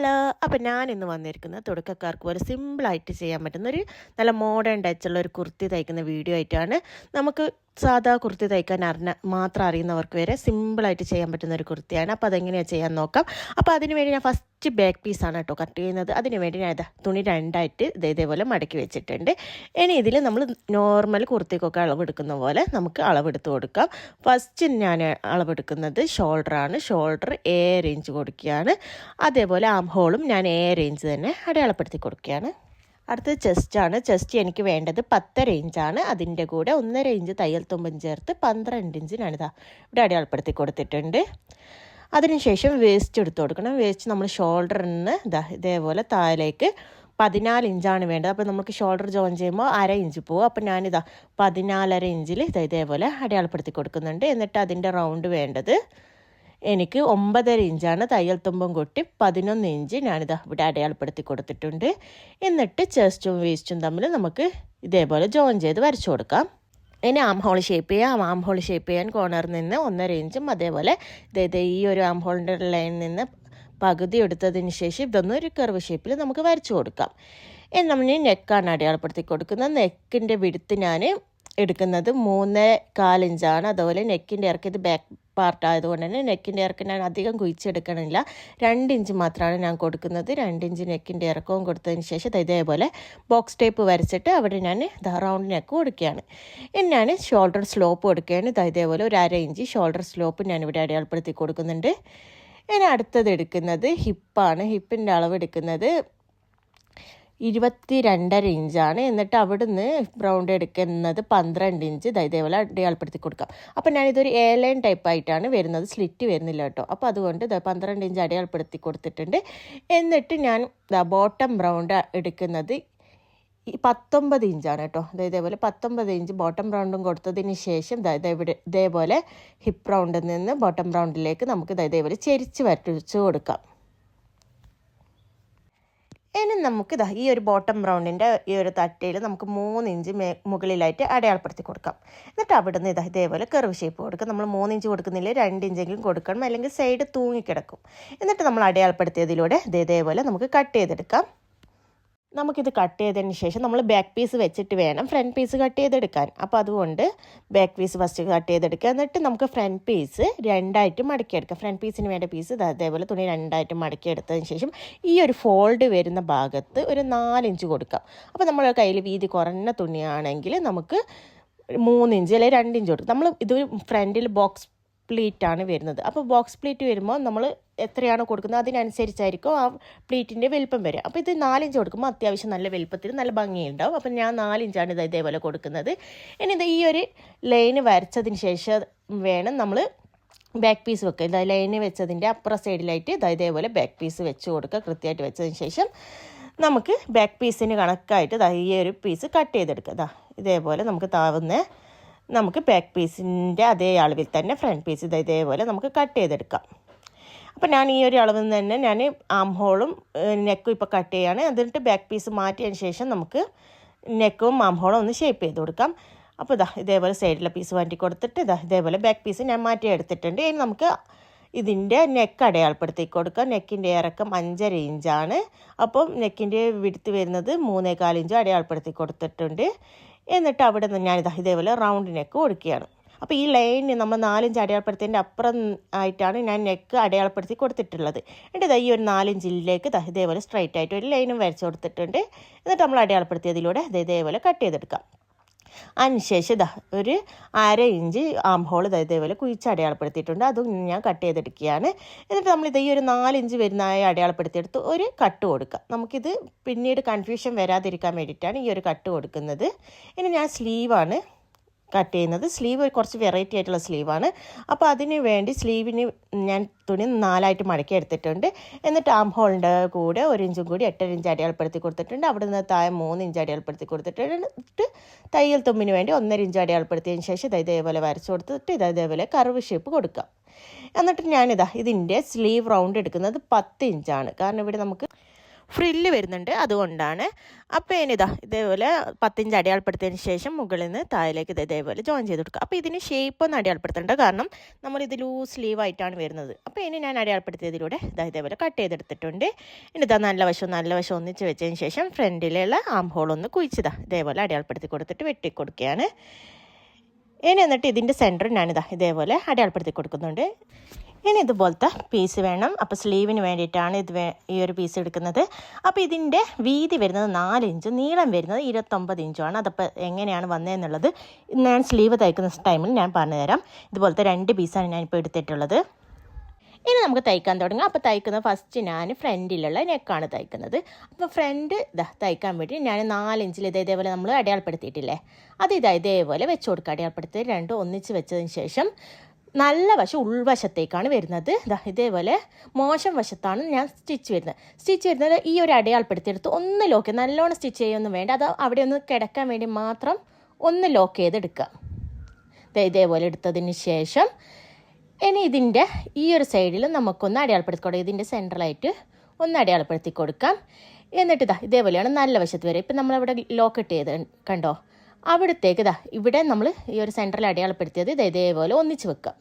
Hello അപ്പം ഞാൻ ഇന്ന് വന്നിരിക്കുന്നത് തുടക്കക്കാർക്ക് പോലെ സിമ്പിളായിട്ട് ചെയ്യാൻ പറ്റുന്ന ഒരു നല്ല മോഡേൺ ടച്ചുള്ള ഒരു കുർത്തി തയ്ക്കുന്ന വീഡിയോ ആയിട്ടാണ് നമുക്ക് സാധാ കുർത്തി തയ്ക്കാൻ അറിഞ്ഞ മാത്രം അറിയുന്നവർക്ക് വരെ സിമ്പിളായിട്ട് ചെയ്യാൻ പറ്റുന്ന ഒരു കുർത്തിയാണ്. അപ്പോൾ അതെങ്ങനെയാണ് ചെയ്യാൻ നോക്കാം. അപ്പോൾ അതിന് വേണ്ടി ഞാൻ ഫസ്റ്റ് ബാക്ക് പീസാണ് കേട്ടോ കട്ട് ചെയ്യുന്നത്. അതിന് വേണ്ടി ഞാൻ ഇതാ തുണി രണ്ടായിട്ട് ഇത് ഇതേപോലെ മടക്കി വെച്ചിട്ടുണ്ട്. ഇനി ഇതിൽ നമ്മൾ നോർമൽ കുർത്തിക്കൊക്കെ അളവെടുക്കുന്ന പോലെ നമുക്ക് അളവെടുത്ത് കൊടുക്കാം. ഫസ്റ്റ് ഞാൻ അളവെടുക്കുന്നത് ഷോൾഡറാണ് ഷോൾഡർ എ റേഞ്ച് കൊടുക്കുകയാണ്. അതേപോലെ ആം ഹോളും ഞാൻ എ റേഞ്ച് തന്നെ അടയാളപ്പെടുത്തി കൊടുക്കുകയാണ്. അടുത്തത് ആണ്. ചെസ്റ്റ് എനിക്ക് വേണ്ടത് പത്തര ഇഞ്ചാണ് അതിന്റെ കൂടെ ഒന്നര ഇഞ്ച് തയ്യൽ തുമ്പും ചേർത്ത് പന്ത്രണ്ട് ഇഞ്ചിനാണിതാ ഇവിടെ അടയാളപ്പെടുത്തി കൊടുത്തിട്ടുണ്ട്. അതിനുശേഷം വേസ്റ്റ് എടുത്ത് കൊടുക്കണം. വേസ്റ്റ് നമ്മൾ ഷോൾഡറിൽ നിന്ന് ഇതാ ഇതേപോലെ താഴേക്ക് പതിനാല് ഇഞ്ചാണ് വേണ്ടത്. അപ്പോൾ നമുക്ക് ഷോൾഡർ ജോയിൻ ചെയ്യുമ്പോൾ അര ഇഞ്ച് പോകും അപ്പോൾ ഞാനിതാ പതിനാലര ഇഞ്ചിൽ ഇതാ ഇതേപോലെ അടയാളപ്പെടുത്തി കൊടുക്കുന്നുണ്ട്. എന്നിട്ട് അതിന്റെ റൗണ്ട് വേണ്ടത് എനിക്ക് ഒമ്പതര ഇഞ്ചാണ് തയ്യൽ തുമ്പം കൊട്ടി പതിനൊന്ന് ഇഞ്ച് ഞാനിതാ ഇവിടെ അടയാളപ്പെടുത്തി കൊടുത്തിട്ടുണ്ട്. എന്നിട്ട് ചെസ്റ്റും വേസ്റ്റും തമ്മിൽ നമുക്ക് ഇതേപോലെ ജോയിൻ ചെയ്ത് വരച്ചു കൊടുക്കാം. ഇനി ആം ഹോൾ ഷേപ്പ് ചെയ്യാം. ആം ഹോൾ ഷേപ്പ് ചെയ്യാൻ കോർണറിൽ നിന്ന് ഒന്നര ഇഞ്ചും അതേപോലെ ഇതേ ഈ ഒരു ആം ഹോളിന്റെ ലൈനിൽ നിന്ന് പകുതി എടുത്തതിന് ശേഷം ഇതൊന്നും ഒരു കർവ് ഷേപ്പിൽ നമുക്ക് വരച്ചു കൊടുക്കാം. നമ്മൾ നെക്കാണ് അടയാളപ്പെടുത്തി കൊടുക്കുന്നത്. നെക്കിന്റെ വിടുത്ത് ഞാൻ എടുക്കുന്നത് മൂന്ന് കാലിഞ്ചാണ്. അതുപോലെ നെക്കിന്റെ ഇറക്കി ഇത് ബാക്ക് പാർട്ട് ആയതുകൊണ്ട് തന്നെ നെക്കിന്റെ ഇറക്കം ഞാൻ അധികം കുഴിച്ചെടുക്കണില്ല. രണ്ട് ഇഞ്ച് മാത്രമാണ് ഞാൻ കൊടുക്കുന്നത്. രണ്ട് ഇഞ്ച് നെക്കിന്റെ ഇറക്കവും കൊടുത്തതിന് ശേഷം ഇതേപോലെ ബോക്സ് ടേപ്പ് വരച്ചിട്ട് അവിടെ ഞാൻ റൗണ്ട് നെക്ക് കൊടുക്കുകയാണ് ഇനി ഞാൻ ഷോൾഡർ സ്ലോപ്പ് കൊടുക്കുകയാണ് ഇത് ഇതേപോലെ ഒരു അര ഇഞ്ച് ഷോൾഡർ സ്ലോപ്പ് ഞാൻ ഇവിടെ അടയാളപ്പെടുത്തി കൊടുക്കുന്നുണ്ട്. ഇനി അടുത്തത് എടുക്കുന്നത് ഹിപ്പാണ് ഹിപ്പിന്റെ അളവ് എടുക്കുന്നത് ഇരുപത്തി രണ്ടര ഇഞ്ചാണ്. എന്നിട്ട് അവിടുന്ന് റൗണ്ട് എടുക്കുന്നത് പന്ത്രണ്ട് ഇഞ്ച്. ഇതേപോലെ അടയാളപ്പെടുത്തി കൊടുക്കാം. അപ്പം ഞാനിതൊരു എ ലൈൻ ടൈപ്പ് ആയിട്ടാണ് വരുന്നത്. സ്ലിറ്റ് വരുന്നില്ല കേട്ടോ. അപ്പോൾ അതുകൊണ്ട് പന്ത്രണ്ട് ഇഞ്ച് അടയാളപ്പെടുത്തി കൊടുത്തിട്ടുണ്ട്. എന്നിട്ട് ഞാൻ ബോട്ടം റൗണ്ട് എടുക്കുന്നത് ഈ പത്തൊമ്പത് ഇഞ്ചാണ് കേട്ടോ. അതായത് ഇതേപോലെ പത്തൊമ്പത് ഇഞ്ച് ബോട്ടം റൗണ്ടും കൊടുത്തതിന് ശേഷം ഇവിടെ ഇതേപോലെ ഹിപ്പ് റൗണ്ടിൽ നിന്ന് ബോട്ടം റൗണ്ടിലേക്ക് നമുക്ക് ഇതേപോലെ ചെരിച്ച് വരച്ചു കൊടുക്കാം. ഇനി നമുക്ക് ഇതാ ഈ ഒരു ബോട്ടം റൗണ്ടിന്റെ ഈ ഒരു തട്ടയിൽ നമുക്ക് മൂന്ന് ഇഞ്ച് മേ മുകളിലായിട്ട് അടയാളപ്പെടുത്തി കൊടുക്കാം. എന്നിട്ട് അവിടുന്ന് ഇതാ ഇതേപോലെ കർവ് ഷേപ്പ് കൊടുക്കുക നമ്മൾ മൂന്ന് ഇഞ്ച് കൊടുക്കുന്നില്ല രണ്ട് ഇഞ്ചെങ്കിലും കൊടുക്കണം അല്ലെങ്കിൽ സൈഡ് തൂങ്ങിക്കിടക്കും. എന്നിട്ട് നമ്മൾ അടയാളപ്പെടുത്തിയതിലൂടെ ഇതേപോലെ നമുക്ക് കട്ട് ചെയ്തെടുക്കാം. നമുക്കിത് കട്ട് ചെയ്തതിന് ശേഷം നമ്മൾ ബാക്ക് പീസ് വെച്ചിട്ട് വേണം ഫ്രണ്ട് പീസ് കട്ട് ചെയ്തെടുക്കാൻ. അപ്പോൾ അതുകൊണ്ട് ബാക്ക് പീസ് ഫസ്റ്റ് കട്ട് ചെയ്തെടുക്കുക. എന്നിട്ട് നമുക്ക് ഫ്രണ്ട് പീസ് രണ്ടായിട്ട് മടക്കിയെടുക്കാം. ഫ്രണ്ട് പീസിന് വേണ്ട പീസ് അതേപോലെ തുണി രണ്ടായിട്ട് മടക്കിയെടുത്തതിന് ശേഷം ഈ ഒരു ഫോൾഡ് വരുന്ന ഭാഗത്ത് ഒരു നാലിഞ്ച് കൊടുക്കാം. അപ്പോൾ നമ്മൾ കയ്യിൽ വീതി കുറഞ്ഞ തുണിയാണെങ്കിൽ നമുക്ക് മൂന്നിഞ്ച് അല്ലെങ്കിൽ രണ്ടിഞ്ച് കൊടുക്കും. നമ്മൾ ഇത് ഫ്രണ്ടിൽ ബോക്സ് പ്ലീറ്റാണ് വരുന്നത്. അപ്പോൾ ബോക്സ് പ്ലീറ്റ് വരുമ്പോൾ നമ്മൾ എത്രയാണ് കൊടുക്കുന്നത് അതിനനുസരിച്ചായിരിക്കും ആ പ്ലീറ്റിന്റെ വലിപ്പം വരിക. അപ്പോൾ ഇത് നാലിഞ്ച് കൊടുക്കുമ്പോൾ അത്യാവശ്യം നല്ല വലിപ്പത്തിൽ നല്ല ഭംഗിയുണ്ടാവും. അപ്പോൾ ഞാൻ നാലിഞ്ചാണ് ഇത് ഇതേപോലെ കൊടുക്കുന്നത്. ഇനി ഇത് ഈ ഒരു ലൈന് വരച്ചതിന് ശേഷം വേണം നമ്മൾ ബാക്ക് പീസ് വെക്കുക. ഇതാ ലൈന് വെച്ചതിന്റെ അപ്പുറ സൈഡിലായിട്ട് ഇതാ ഇതേപോലെ ബാക്ക് പീസ് വെച്ച് കൊടുക്കുക. കൃത്യമായിട്ട് വെച്ചതിന് ശേഷം നമുക്ക് ബാക്ക് പീസിന് കണക്കായിട്ട് ഈ ഒരു പീസ് കട്ട് ചെയ്തെടുക്കുക. ഇതാ ഇതേപോലെ നമുക്ക് താവുന്ന നമുക്ക് ബാക്ക് പീസിന്റെ അതേ അളവിൽ തന്നെ ഫ്രണ്ട് പീസ് ഇത് ഇതേപോലെ നമുക്ക് കട്ട് ചെയ്തെടുക്കാം. അപ്പോൾ ഞാൻ ഈ ഒരു അളവിൽ നിന്ന് തന്നെ ഞാൻ ആം ഹോളും നെക്കും ഇപ്പോൾ കട്ട് ചെയ്യാണ്. എന്നിട്ട് ബാക്ക് പീസ് മാറ്റിയതിന് ശേഷം നമുക്ക് നെക്കും ആം ഹോളും ഒന്ന് ഷേപ്പ് ചെയ്ത് കൊടുക്കാം. അപ്പോൾ ഇതാ ഇതേപോലെ സൈഡിലെ പീസ് മാറ്റി കൊടുത്തിട്ട് ഇതാ ഇതേപോലെ ബാക്ക് പീസ് ഞാൻ മാറ്റി എടുത്തിട്ടുണ്ട് ഇനി നമുക്ക് ഇതിന്റെ നെക്ക് അടയാളപ്പെടുത്തി കൊടുക്കാം. നെക്കിന്റെ ഇറക്കം അഞ്ചര ഇഞ്ചാണ്. അപ്പം നെക്കിന്റെ വിടുത്ത് വരുന്നത് മൂന്നേകാൽ ഇഞ്ച് അടയാളപ്പെടുത്തി കൊടുത്തിട്ടുണ്ട്. എന്നിട്ട് അവിടെ നിന്ന് ഞാനിതാ ഇതേപോലെ റൗണ്ട് നെക്ക് കൊടുക്കുകയാണ്. അപ്പോൾ ഈ ലൈന് നമ്മൾ നാലിഞ്ച് അടയാളപ്പെടുത്തിന്റെ അപ്പുറം ആയിട്ടാണ് ഞാൻ നെക്ക് അടയാളപ്പെടുത്തി കൊടുത്തിട്ടുള്ളത്. എന്നിട്ട് ഈ ഒരു നാലിഞ്ചിലേക്ക് ഇതേപോലെ സ്ട്രൈറ്റ് ആയിട്ട് ഒരു ലൈനും വരച്ച് കൊടുത്തിട്ടുണ്ട്. എന്നിട്ട് നമ്മൾ അടയാളപ്പെടുത്തിയതിലൂടെ ഇതേപോലെ കട്ട് ചെയ്തെടുക്കാം. അതിനുശേഷം ഇതാ ഒരു അര ഇഞ്ച് ആം ഹോൾ ഇതേപോലെ കുഴിച്ച് അടയാളപ്പെടുത്തിയിട്ടുണ്ട്. അതും ഞാൻ കട്ട് ചെയ്തെടുക്കുകയാണ്. എന്നിട്ട് നമ്മൾ ഇത് ഈ ഒരു നാലിഞ്ച് വരുന്നതായി അടയാളപ്പെടുത്തിയെടുത്ത് ഒരു കട്ട് കൊടുക്കുക. നമുക്കിത് പിന്നീട് കൺഫ്യൂഷൻ വരാതിരിക്കാൻ വേണ്ടിയിട്ടാണ് ഈ ഒരു കട്ട് കൊടുക്കുന്നത്. ഇനി ഞാൻ സ്ലീവാണ് കട്ട് ചെയ്യുന്നത്. സ്ലീവ് കുറച്ച് വെറൈറ്റി ആയിട്ടുള്ള സ്ലീവാണ് അപ്പോൾ അതിന് വേണ്ടി സ്ലീവിന് ഞാൻ തുണി നാലായിട്ട് മടക്കി എടുത്തിട്ടുണ്ട്. എന്നിട്ട് ആം ഹോളിന്റെ കൂടെ ഒരു ഇഞ്ചും കൂടി എട്ടര ഇഞ്ച് അടയാളപ്പെടുത്തി കൊടുത്തിട്ടുണ്ട്. അവിടെ നിന്ന് താഴെ മൂന്ന് ഇഞ്ച് അടയാളപ്പെടുത്തി കൊടുത്തിട്ടുണ്ട്. തയ്യൽ തുമ്പിന് വേണ്ടി ഒന്നര ഇഞ്ച് അടയാളപ്പെടുത്തിയതിന് ശേഷം ഇത് ഇതേപോലെ വരച്ചു കൊടുത്തിട്ട് ഇത് ഇതേപോലെ കർവ് ഷേപ്പ് കൊടുക്കാം. എന്നിട്ട് ഞാനിതാ ഇതിന്റെ സ്ലീവ് റൗണ്ട് എടുക്കുന്നത് പത്ത് ഇഞ്ചാണ്. കാരണം ഇവിടെ നമുക്ക് ഫ്രില്ല് വരുന്നുണ്ട് അതുകൊണ്ടാണ്. അപ്പോൾ ഇനിതാ ഇതേപോലെ പത്തിഞ്ച് അടയാളപ്പെടുത്തിയതിന് ശേഷം മുകളിൽ നിന്ന് താഴേക്ക് ഇത് ഇതേപോലെ ജോയിൻ ചെയ്ത് കൊടുക്കുക. അപ്പോൾ ഇതിന് ഷേപ്പ് ഒന്ന് അടയാളപ്പെടുത്തേണ്ട കാരണം നമ്മളിത് ലൂസ് സ്ലീവ് ആയിട്ടാണ് വരുന്നത്. അപ്പോൾ ഇനി ഞാൻ അടയാളപ്പെടുത്തിയതിലൂടെ ഇതാ ഇതേപോലെ കട്ട് ചെയ്തെടുത്തിട്ടുണ്ട്. ഇനി ഇതാ നല്ല വശം നല്ല വശം ഒന്നിച്ച് വെച്ചതിന് ശേഷം ഫ്രണ്ടിലുള്ള ആം ഹോൾ ഒന്ന് കുഴിച്ചതാ ഇതേപോലെ അടയാളപ്പെടുത്തി കൊടുത്തിട്ട് വെട്ടിക്കൊടുക്കുകയാണ് ഇനി എന്നിട്ട് ഇതിന്റെ സെന്റർ ഞാനിതാ ഇതേപോലെ അടയാളപ്പെടുത്തി കൊടുക്കുന്നുണ്ട്. ഇനി ഇതുപോലത്തെ പീസ് വേണം. അപ്പോൾ സ്ലീവിന് വേണ്ടിയിട്ടാണ് ഇത് ഈ ഒരു പീസ് എടുക്കുന്നത്. അപ്പോൾ ഇതിന്റെ വീതി വരുന്നത് നാല് ഇഞ്ച് നീളം വരുന്നത് ഇരുപത്തൊമ്പത് ഇഞ്ചുമാണ് അതപ്പോൾ എങ്ങനെയാണ് വന്നതെന്നുള്ളത് ഞാൻ സ്ലീവ് തയ്ക്കുന്ന ടൈമിൽ ഞാൻ പറഞ്ഞുതരാം. ഇതുപോലത്തെ രണ്ട് പീസാണ് ഞാനിപ്പോൾ എടുത്തിട്ടുള്ളത്. ഇനി നമുക്ക് തയ്ക്കാൻ തുടങ്ങാം. അപ്പോൾ തയ്ക്കുന്ന ഫസ്റ്റ് ഞാൻ ഫ്രണ്ടിലുള്ള നെക്കാണ് തയ്ക്കുന്നത്. അപ്പോൾ ഫ്രണ്ട് ഇതാ തയ്ക്കാൻ വേണ്ടി ഞാൻ നാലിഞ്ചിൽ ഇത് ഇതേപോലെ നമ്മൾ അടയാളപ്പെടുത്തിയിട്ടില്ലേ? അത് ഇതാ ഇതേപോലെ വെച്ച് കൊടുക്കുക. അടയാളപ്പെടുത്തി രണ്ടും ഒന്നിച്ച് വെച്ചതിന് ശേഷം നല്ല വശം ഉൾവശത്തേക്കാണ് വരുന്നത്. ഇതാ ഇതേപോലെ മോശം വശത്താണ് ഞാൻ സ്റ്റിച്ച് വരുന്നത്. സ്റ്റിച്ച് വരുന്നത് ഈ ഒരു അടയാളപ്പെടുത്തിയെടുത്ത് ഒന്ന് ലോക്ക് നല്ലോണം സ്റ്റിച്ച് ചെയ്യൊന്നും വേണ്ട. അത് അവിടെ ഒന്ന് കിടക്കാൻ വേണ്ടി മാത്രം ഒന്ന് ലോക്ക് ചെയ്തെടുക്കുക. ഇതേപോലെ എടുത്തതിന് ശേഷം ഇനി ഇതിന്റെ ഈ ഒരു സൈഡിൽ നമുക്കൊന്ന് അടയാളപ്പെടുത്തി കൊടുക്കാം ഇതിന്റെ സെൻട്രലായിട്ട് ഒന്ന് അടയാളപ്പെടുത്തി കൊടുക്കാം എന്നിട്ട് ഇതാ ഇതേപോലെയാണ് നല്ല വശത്ത് വരെ. ഇപ്പം നമ്മളവിടെ ലോക്കറ്റ് ചെയ്ത് കണ്ടോ? അവിടത്തേക്ക് ഇതാ ഇവിടെ നമ്മൾ ഈ ഒരു സെന്ററിൽ അടയാളപ്പെടുത്തിയത് ഇത് ഇതേപോലെ ഒന്നിച്ച് വെക്കുക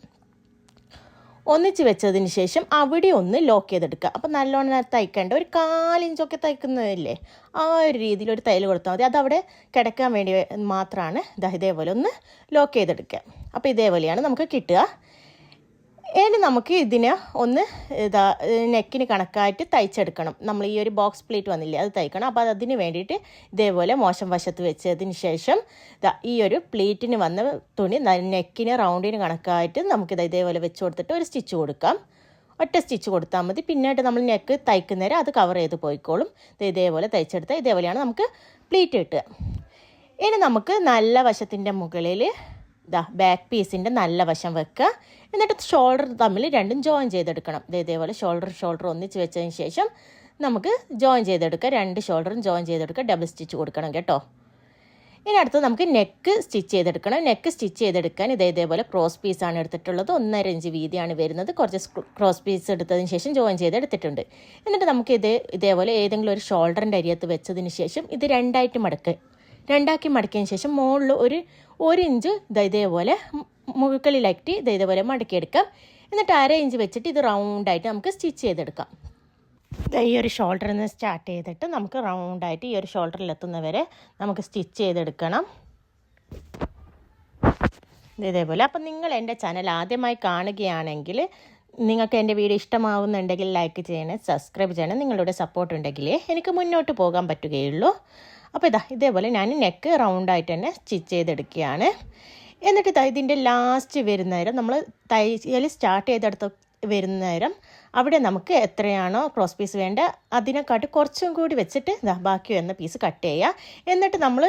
ഒന്നിച്ച് വെച്ചതിന് ശേഷം അവിടെ ഒന്ന് ലോക്ക് ചെയ്തെടുക്കുക അപ്പം നല്ലോണം തയ്ക്കേണ്ട ഒരു കാലിഞ്ചൊക്കെ തയ്ക്കുന്നതല്ലേ? ആ ഒരു രീതിയിൽ ഒരു തയ്യൽ കൊടുത്താൽ മതി. അതവിടെ കിടക്കാൻ വേണ്ടി മാത്രമാണ് ഇതാ ഇതേപോലെ ഒന്ന് ലോക്ക് ചെയ്തെടുക്കുക അപ്പോൾ ഇതേപോലെയാണ് നമുക്ക് കിട്ടുക. ഇനി നമുക്ക് ഇതിന് ഒന്ന് ഇതാ നെക്കിന് കണക്കായിട്ട് തയ്ച്ചെടുക്കണം. നമ്മൾ ഈ ഒരു ബോക്സ് പ്ലേറ്റ് വന്നില്ലേ അത് തയ്ക്കണം. അപ്പോൾ അതിന് വേണ്ടിയിട്ട് ഇതേപോലെ മോശം വശത്ത് വെച്ചതിന് ശേഷം ഇതാ ഈ ഒരു പ്ലേറ്റിന് വന്ന തുണി നെക്കിന് റൗണ്ടിന് കണക്കായിട്ട് നമുക്കിത് ഇതേപോലെ വെച്ച് കൊടുത്തിട്ട് ഒരു സ്റ്റിച്ച് കൊടുക്കാം. ഒറ്റ സ്റ്റിച്ച് കൊടുത്താൽ മതി. പിന്നീട് നമ്മൾ നെക്ക് തയ്ക്കുന്നേരം അത് കവർ ചെയ്ത് പോയിക്കോളും. ഇതേപോലെ തയ്ച്ചെടുത്താൽ ഇതേപോലെയാണ് നമുക്ക് പ്ലീറ്റ് കിട്ടുക ഇനി നമുക്ക് നല്ല വശത്തിന്റെ മുകളിൽ ഇതാ ബാക്ക് പീസിന്റെ നല്ല വശം വെക്കുക എന്നിട്ട് ഷോൾഡർ തമ്മിൽ രണ്ടും ജോയിൻ ചെയ്തെടുക്കണം. ദേ ഇതേപോലെ ഷോൾഡർ ഷോൾഡർ ഒന്നിച്ച് വെച്ചതിന് ശേഷം നമുക്ക് ജോയിൻ ചെയ്തെടുക്കുക. രണ്ട് ഷോൾഡറും ജോയിൻ ചെയ്തെടുക്കുക. ഡബിൾ സ്റ്റിച്ച് കൊടുക്കണം കേട്ടോ. ഇനി അടുത്ത് നമുക്ക് നെക്ക് സ്റ്റിച്ച് ചെയ്തെടുക്കണം. നെക്ക് സ്റ്റിച്ച് ചെയ്തെടുക്കാൻ ഇതേ ഇതേപോലെ ക്രോസ് പീസാണ് എടുത്തിട്ടുള്ളത്. ഒന്നര ഇഞ്ച് വീതിയാണ് വരുന്നത്. കുറച്ച് ക്രോസ് പീസ് എടുത്തതിന് ശേഷം ജോയിൻ ചെയ്തെടുത്തിട്ടുണ്ട്. എന്നിട്ട് നമുക്ക് ഇത് ഇതേപോലെ ഏതെങ്കിലും ഒരു ഷോൾഡറിന്റെ അരിയത്ത് വെച്ചതിന് ശേഷം ഇത് രണ്ടായിട്ട് മടക്കുക രണ്ടാക്കി മടക്കിയതിന് ശേഷം മുകളിൽ ഒരു ഒരു ഇഞ്ച് ഇതാ ഇതേപോലെ ഇത് ഇതേപോലെ മടക്കിയെടുക്കാം. എന്നിട്ട് അര ഇഞ്ച് വെച്ചിട്ട് ഇത് റൗണ്ടായിട്ട് നമുക്ക് സ്റ്റിച്ച് ചെയ്തെടുക്കാം. ഈ ഒരു ഷോൾഡറിൽ നിന്ന് സ്റ്റാർട്ട് ചെയ്തിട്ട് നമുക്ക് റൗണ്ടായിട്ട് ഈ ഒരു ഷോൾഡറിൽ എത്തുന്നവരെ നമുക്ക് സ്റ്റിച്ച് ചെയ്തെടുക്കണം. ഇതേപോലെ. അപ്പം നിങ്ങൾ എന്റെ ചാനൽ ആദ്യമായി കാണുകയാണെങ്കിൽ നിങ്ങൾക്ക് എന്റെ വീഡിയോ ഇഷ്ടമാവുന്നുണ്ടെങ്കിൽ ലൈക്ക് ചെയ്യണേ സബ്സ്ക്രൈബ് ചെയ്യണം നിങ്ങളുടെ സപ്പോർട്ട് ഉണ്ടെങ്കിലേ എനിക്ക് മുന്നോട്ട് പോകാൻ പറ്റുകയുള്ളൂ. അപ്പോൾ ഇതാ ഇതേപോലെ ഞാൻ നെക്ക് റൗണ്ട് റൗണ്ടായിട്ട് തന്നെ സ്റ്റിച്ച് ചെയ്തെടുക്കുകയാണ്. എന്നിട്ട് ഇതാ ഇതിന്റെ ലാസ്റ്റ് വരുന്ന നേരം നമ്മൾ തയ്യൽ സ്റ്റാർട്ട് ചെയ്തെടുത്ത വരുന്ന നേരം അവിടെ നമുക്ക് എത്രയാണോ ക്രോസ് പീസ് വേണ്ട അതിനെക്കാട്ടി കുറച്ചും കൂടി വെച്ചിട്ട് ബാക്കി വരുന്ന പീസ് കട്ട് ചെയ്യുക എന്നിട്ട് നമ്മൾ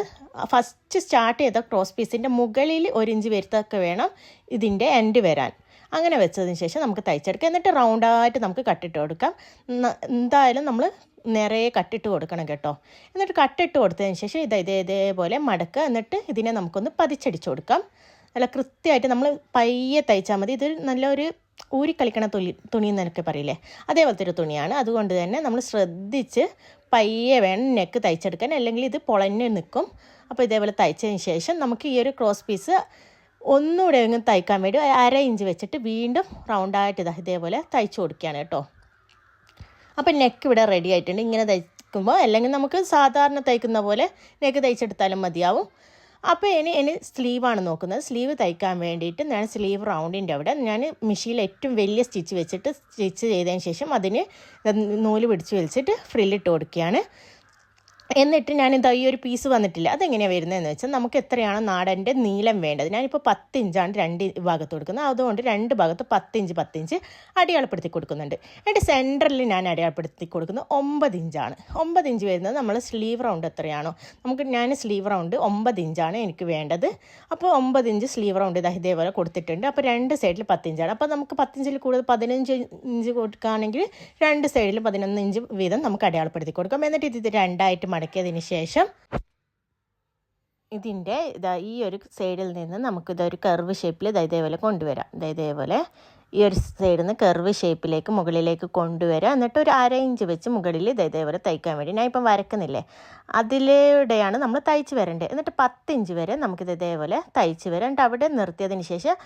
ഫസ്റ്റ് സ്റ്റാർട്ട് ചെയ്ത ക്രോസ് പീസിന്റെ മുകളിൽ ഒരു ഇഞ്ച് വരുത്തൊക്കെ വേണം ഇതിന്റെ എൻഡ് വരാൻ. അങ്ങനെ വെച്ചതിന് ശേഷം നമുക്ക് തയ്ച്ചെടുക്കാം. എന്നിട്ട് റൗണ്ടായിട്ട് നമുക്ക് കട്ടിട്ട് കൊടുക്കാം. എന്തായാലും നമ്മൾ നിറയെ കട്ടിട്ട് കൊടുക്കണം കേട്ടോ. എന്നിട്ട് കട്ടിട്ട് കൊടുത്തതിന് ശേഷം ഇത് ഇതേ ഇതേപോലെ മടക്കുക എന്നിട്ട് ഇതിനെ നമുക്കൊന്ന് പതിച്ചടിച്ചു കൊടുക്കാം. നല്ല കൃത്യമായിട്ട് നമ്മൾ പയ്യെ തയ്ച്ചാൽ മതി. ഇത് നല്ലൊരു ഊരിക്കളിക്കണ തുണി തുണി എന്നൊക്കെ പറയില്ലേ? അതേപോലത്തെ ഒരു തുണിയാണ്. അതുകൊണ്ട് തന്നെ നമ്മൾ ശ്രദ്ധിച്ച് പയ്യെ വേണം നെക്ക് തയ്ച്ചെടുക്കാൻ അല്ലെങ്കിൽ ഇത് പൊളഞ്ഞ് നിൽക്കും. അപ്പോൾ ഇതേപോലെ തയ്ച്ചതിന് ശേഷം നമുക്ക് ഈ ഒരു ക്രോസ് പീസ് ഒന്നുകൂടെ എങ്ങും തയ്ക്കാൻ വേണ്ടി അര ഇഞ്ച് വെച്ചിട്ട് വീണ്ടും റൗണ്ടായിട്ട് ഇതാ ഇതേപോലെ തയ്ച്ചു കൊടുക്കുകയാണ് കേട്ടോ. അപ്പം നെക്ക് ഇവിടെ റെഡി ആയിട്ടുണ്ട്. ഇങ്ങനെ തയ്ക്കുമ്പോൾ അല്ലെങ്കിൽ നമുക്ക് സാധാരണ തയ്ക്കുന്ന പോലെ നെക്ക് തയ്ച്ചെടുത്താലും മതിയാവും. അപ്പോൾ ഇനി ഇനി സ്ലീവാണ് നോക്കുന്നത്. സ്ലീവ് തയ്ക്കാൻ വേണ്ടിയിട്ട് ഞാൻ സ്ലീവ് റൗണ്ടിന്റെ അവിടെ ഞാൻ മെഷീനിൽ ഏറ്റവും വലിയ സ്റ്റിച്ച് വെച്ചിട്ട് സ്റ്റിച്ച് ചെയ്തതിന് ശേഷം അതിന് നൂൽ പിടിച്ച് വലിച്ചിട്ട് ഫ്രില്ലിട്ട് കൊടുക്കുകയാണ്. എന്നിട്ട് ഞാൻ ഇതാ ഈ ഒരു പീസ് വന്നിട്ടില്ല. അതെങ്ങനെയാണ് വരുന്നതെന്ന് വെച്ചാൽ നമുക്ക് എത്രയാണ് നാടന്റെ നീളം വേണ്ടത്. ഞാനിപ്പോൾ പത്ത് ഇഞ്ചാണ് രണ്ട് ഭാഗത്ത് കൊടുക്കുന്നത്. അതുകൊണ്ട് രണ്ട് ഭാഗത്ത് പത്തിഞ്ച് പത്തിഞ്ച് അടയാളപ്പെടുത്തി കൊടുക്കുന്നുണ്ട്. എന്നിട്ട് സെന്ററിൽ ഞാൻ അടയാളപ്പെടുത്തി കൊടുക്കുന്നത് ഒമ്പത് ഇഞ്ചാണ് ഒമ്പത് ഇഞ്ച് വരുന്നത് നമ്മൾ സ്ലീവ് റൗണ്ട് എത്രയാണോ. നമുക്ക് ഞാൻ സ്ലീവ് റൗണ്ട് ഒമ്പത് ഇഞ്ചാണ് എനിക്ക് വേണ്ടത്. അപ്പോൾ ഒമ്പത് ഇഞ്ച് സ്ലീവ് റൗണ്ട് ഇതാ ഇതേപോലെ കൊടുത്തിട്ടുണ്ട്. അപ്പോൾ രണ്ട് സൈഡിൽ പത്തിഞ്ചാണ്. അപ്പോൾ നമുക്ക് പത്തിഞ്ചിൽ കൂടുതൽ പതിനഞ്ച് ഇഞ്ച് കൊടുക്കുകയാണെങ്കിൽ രണ്ട് സൈഡിൽ പതിനൊന്ന് ഇഞ്ച് വീതം നമുക്ക് അടയാളപ്പെടുത്തി കൊടുക്കാം. എന്നിട്ട് ഇത് രണ്ടായിട്ട് മടക്കിയതിന് ശേഷം ഇതിന്റെ ഇതാ ഈ ഒരു സൈഡിൽ നിന്ന് നമുക്ക് ഇതൊരു കർവ് ഷേപ്പിൽ ഇതാ ഇതേപോലെ കൊണ്ടുവരാം. ഇതാ ഇതേപോലെ ഈ ഒരു സൈഡിൽ നിന്ന് കർവ് ഷേപ്പിലേക്ക് മുകളിലേക്ക് കൊണ്ടുവരാം. എന്നിട്ട് ഒരു അര ഇഞ്ച് വെച്ച് മുകളിൽ ഇതാ ഇതേപോലെ തയ്ക്കാൻ വേണ്ടി ഞാൻ ഇപ്പം വരക്കുന്നില്ലേ? അതിലൂടെയാണ് നമ്മൾ തയ്ച്ച് വരേണ്ടത്. എന്നിട്ട് പത്ത് ഇഞ്ച് വരെ നമുക്കിത് ഇതേപോലെ തയ്ച്ച് വരാം. എന്നിട്ട് അവിടെ നിർത്തിയതിന് ശേഷം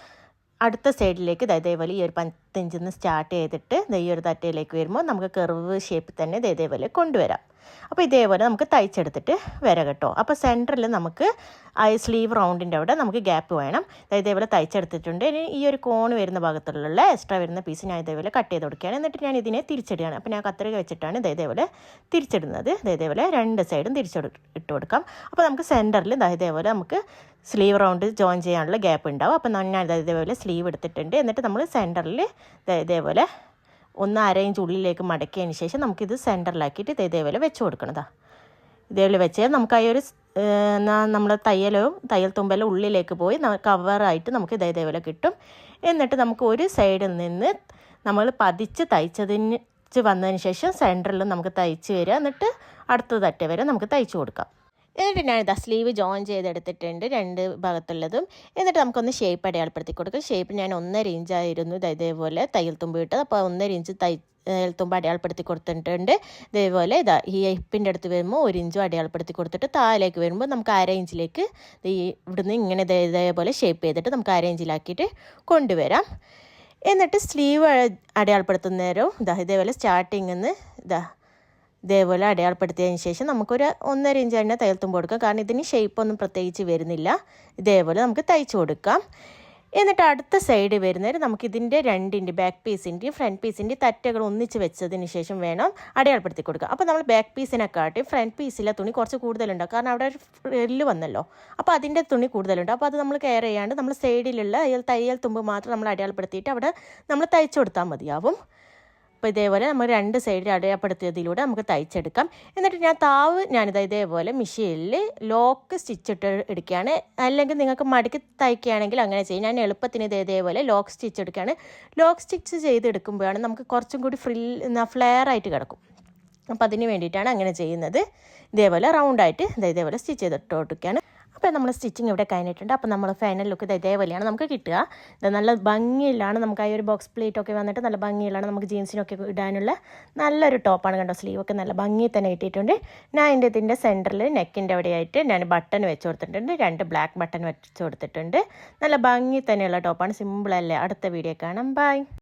അടുത്ത സൈഡിലേക്ക് ഇതേപോലെ ഈ ഒരു പത്തിഞ്ചിൽ നിന്ന് സ്റ്റാർട്ട് ചെയ്തിട്ട് ഈ ഒരു തട്ടയിലേക്ക് വരുമ്പോൾ നമുക്ക് കർവ് ഷേപ്പിൽ തന്നെ ഇതേപോലെ കൊണ്ടുവരാം. അപ്പോൾ ഇതേപോലെ നമുക്ക് തയ്ച്ചെടുത്തിട്ട് വര കേട്ടോ. അപ്പോൾ സെന്ററിൽ നമുക്ക് സ്ലീവ് റൗണ്ടിന്റെ അവിടെ നമുക്ക് ഗ്യാപ്പ് വേണം. ഇതേപോലെ തയ്ച്ചെടുത്തിട്ടുണ്ട്. ഇനി ഈ ഒരു കോൺ വരുന്ന ഭാഗത്തുള്ള എക്സ്ട്രാ വരുന്ന പീസ് ഞാൻ ഇതേപോലെ കട്ട് ചെയ്ത് കൊടുക്കുകയാണ്. എന്നിട്ട് ഞാൻ ഇതിനെ തിരിച്ചിടുകയാണ്. അപ്പോൾ ഞാൻ കത്രിക വെച്ചിട്ടാണ് ഇതേപോലെ തിരിച്ചിടുന്നത്. ഇതേപോലെ രണ്ട് സൈഡും തിരിച്ചിട്ട് ഇട്ട് കൊടുക്കാം. അപ്പോൾ നമുക്ക് സെന്ററിൽ ഇതേപോലെ നമുക്ക് സ്ലീവ് റൗണ്ട് ജോയിൻ ചെയ്യാനുള്ള ഗ്യാപ്പ് ഉണ്ടാവും. അപ്പോൾ ഞാൻ ഇതേപോലെ സ്ലീവ് എടുത്തിട്ടുണ്ട്. എന്നിട്ട് നമ്മൾ സെന്ററിൽ ഇതേപോലെ ഒന്ന് അര ഇഞ്ച് ഉള്ളിലേക്ക് മടക്കിയതിന് ശേഷം നമുക്കിത് സെന്ററിലാക്കിയിട്ട് ഇത് ഇതേപോലെ വെച്ച് കൊടുക്കണതാ ഇതേപോലെ വെച്ച് നമുക്ക് ആ ഒരു നമ്മൾ തയ്യലും തയ്യൽ തുമ്പലും ഉള്ളിലേക്ക് പോയി കവറായിട്ട് നമുക്ക് ഇതേ ഇതേപോലെ കിട്ടും. എന്നിട്ട് നമുക്ക് ഒരു സൈഡിൽ നിന്ന് നമ്മൾ പതിച്ച് തയ്ച്ചതിന് വന്നതിന് ശേഷം സെന്ററിൽ നമുക്ക് തയ്ച്ച് വരിക. എന്നിട്ട് അടുത്ത തട്ട വരെ നമുക്ക് തയ്ച്ച് കൊടുക്കാം. എന്നിട്ട് ഞാൻ ഇതാ സ്ലീവ് ജോയിൻ ചെയ്തെടുത്തിട്ടുണ്ട് രണ്ട് ഭാഗത്തുള്ളതും. എന്നിട്ട് നമുക്കൊന്ന് ഷേപ്പ് അടയാളപ്പെടുത്തി കൊടുക്കും. ഷേപ്പ് ഞാൻ ഒന്നര ഇഞ്ചായിരുന്നു ഇത് ഇതേപോലെ തയ്യൽ തുമ്പ് ഇട്ടത്. അപ്പോൾ ഒന്നര ഇഞ്ച് തൈ തുമ്പ് അടയാളപ്പെടുത്തി കൊടുത്തിട്ടുണ്ട്. ഇതേപോലെ ഇതാ ഈ ഹിപ്പിന്റെ അടുത്ത് വരുമ്പോൾ ഒരു ഇഞ്ചും അടയാളപ്പെടുത്തി കൊടുത്തിട്ട് താഴേക്ക് വരുമ്പോൾ നമുക്ക് അര ഇഞ്ചിലേക്ക് ഈ ഇവിടുന്ന് ഇങ്ങനെ ഇതേപോലെ ഷേപ്പ് ചെയ്തിട്ട് നമുക്ക് അര ഇഞ്ചിലാക്കിയിട്ട് കൊണ്ടുവരാം. എന്നിട്ട് സ്ലീവ് അടയാളപ്പെടുത്തുന്ന നേരം ഇതാ ഇതേപോലെ സ്റ്റാർട്ടിങ്ങിൽ നിന്ന് ഇതാ ഇതേപോലെ അടയാളപ്പെടുത്തിയതിന് ശേഷം നമുക്കൊരു ഒന്നര ഇഞ്ച് തന്നെ തയ്യൽത്തുമ്പ് കൊടുക്കാം. കാരണം ഇതിന് ഷേപ്പൊന്നും പ്രത്യേകിച്ച് വരുന്നില്ല. ഇതേപോലെ നമുക്ക് തയ്ച്ചു കൊടുക്കാം. എന്നിട്ട് അടുത്ത സൈഡ് വരുന്നവർ നമുക്ക് ഇതിന്റെ രണ്ടിന്റെ ബാക്ക് പീസിന്റെയും ഫ്രണ്ട് പീസിന്റെയും തറ്റകൾ ഒന്നിച്ച് വെച്ചതിന് ശേഷം വേണം അടയാളപ്പെടുത്തി കൊടുക്കുക. അപ്പോൾ നമ്മൾ ബാക്ക് പീസിനെക്കാട്ടി ഫ്രണ്ട് പീസിലെ തുണി കുറച്ച് കൂടുതലുണ്ടാവും കാരണം അവിടെ ഒരു ഫ്രില്ല് വന്നല്ലോ. അപ്പോൾ അതിന്റെ തുണി കൂടുതലുണ്ട്. അപ്പോൾ അത് നമ്മൾ കെയർ ചെയ്യാണ്ട് നമ്മൾ സൈഡിലുള്ള തയ്യൽ തുമ്പ് മാത്രം നമ്മൾ അടയാളപ്പെടുത്തിയിട്ട് അവിടെ നമ്മൾ തയ്ച്ചു കൊടുത്താൽ മതിയാവും. അപ്പോൾ ഇതേപോലെ നമ്മൾ രണ്ട് സൈഡിൽ അടയാളപ്പെടുത്തിയതിലൂടെ നമുക്ക് തയ്ച്ചെടുക്കാം. എന്നിട്ട് ഞാൻ താവ് ഞാനിത് ഇതേപോലെ മെഷീനിൽ ലോക്ക് സ്റ്റിച്ച് ഇട്ട് എടുക്കുകയാണ്. അല്ലെങ്കിൽ നിങ്ങൾക്ക് മടക്കി തയ്ക്കുകയാണെങ്കിൽ അങ്ങനെ ചെയ്യും. ഞാൻ എളുപ്പത്തിന് ഇത് ഇതേപോലെ ലോക്ക് സ്റ്റിച്ച് എടുക്കുകയാണ്. ലോക്ക് സ്റ്റിച്ച് ചെയ്തെടുക്കുമ്പോഴാണ് നമുക്ക് കുറച്ചും കൂടി ഫ്രിൽ ഫ്ലെയർ ആയിട്ട് കിടക്കും. അപ്പോൾ അതിന് വേണ്ടിയിട്ടാണ് അങ്ങനെ ചെയ്യുന്നത്. ഇതേപോലെ റൗണ്ടായിട്ട് ഇതേപോലെ സ്റ്റിച്ച് ചെയ്തിട്ട് കൊടുക്കുകയാണ് അപ്പോൾ നമ്മൾ സ്റ്റിച്ചിങ് ഇവിടെ കഴിഞ്ഞിട്ടുണ്ട്. അപ്പോൾ നമ്മൾ ഫൈനൽ ലുക്ക് ഇത് ഇതേപോലെയാണ് നമുക്ക് കിട്ടുക. ഇത് നല്ല ഭംഗിയിലാണ് നമുക്ക് ആ ഒരു ബോക്സ് പ്ലേറ്റ് ഒക്കെ വന്നിട്ട് നല്ല ഭംഗിയിലാണ് നമുക്ക് ജീൻസിനൊക്കെ ഇടാനുള്ള നല്ലൊരു ടോപ്പാണ് കണ്ടോ? സ്ലീവൊക്കെ നല്ല ഭംഗി തന്നെ ഇട്ടിട്ടുണ്ട് ഞാൻ എന്റെ ഇതിന്റെ സെന്ററിൽ നെക്കിന്റെ അവിടെയായിട്ട് ഞാൻ ബട്ടൺ വെച്ച് കൊടുത്തിട്ടുണ്ട്. രണ്ട് ബ്ലാക്ക് ബട്ടൺ വെച്ച് കൊടുത്തിട്ടുണ്ട്. നല്ല ഭംഗി തന്നെയുള്ള ടോപ്പാണ്. സിമ്പിളല്ലേ അടുത്ത വീഡിയോ കാണാം. ബൈ